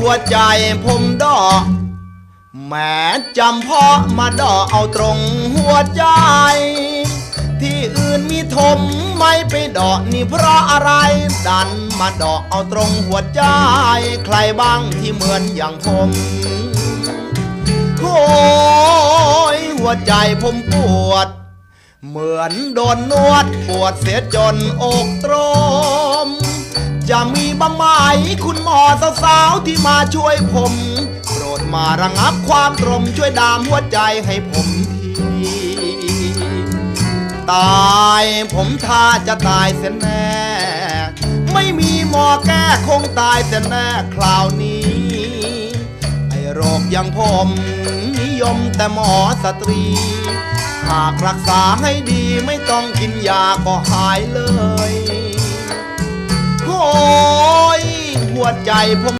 หัวใจผมดอกแม้จำเพาะมาดอกเอาตรงหัวใจ ที่อื่นมีถมไม่ไปดอกนี่เพราะอะไร ดันมาดอกเอาตรงหัวใจ ใครบ้างที่เหมือนอย่างผมโอ้ยหัวใจผมปวด เหมือนโดนนวดปวดเสียจนอกตรมจะ มีบ้างไหมคุณหมอสาวๆที่มาช่วยผม โปรดมาระงับความตรมช่วยดามหัวใจให้ผมทีตายผมท่าจะตายเสียแน่ ไม่มีหมอแก้คงตายเสียแน่คราวนี้ ไอโรคอย่างผมนิยมแต่หมอสตรีหากรักษาให้ดีไม่ต้องกินยาก็หายเลย ใจผม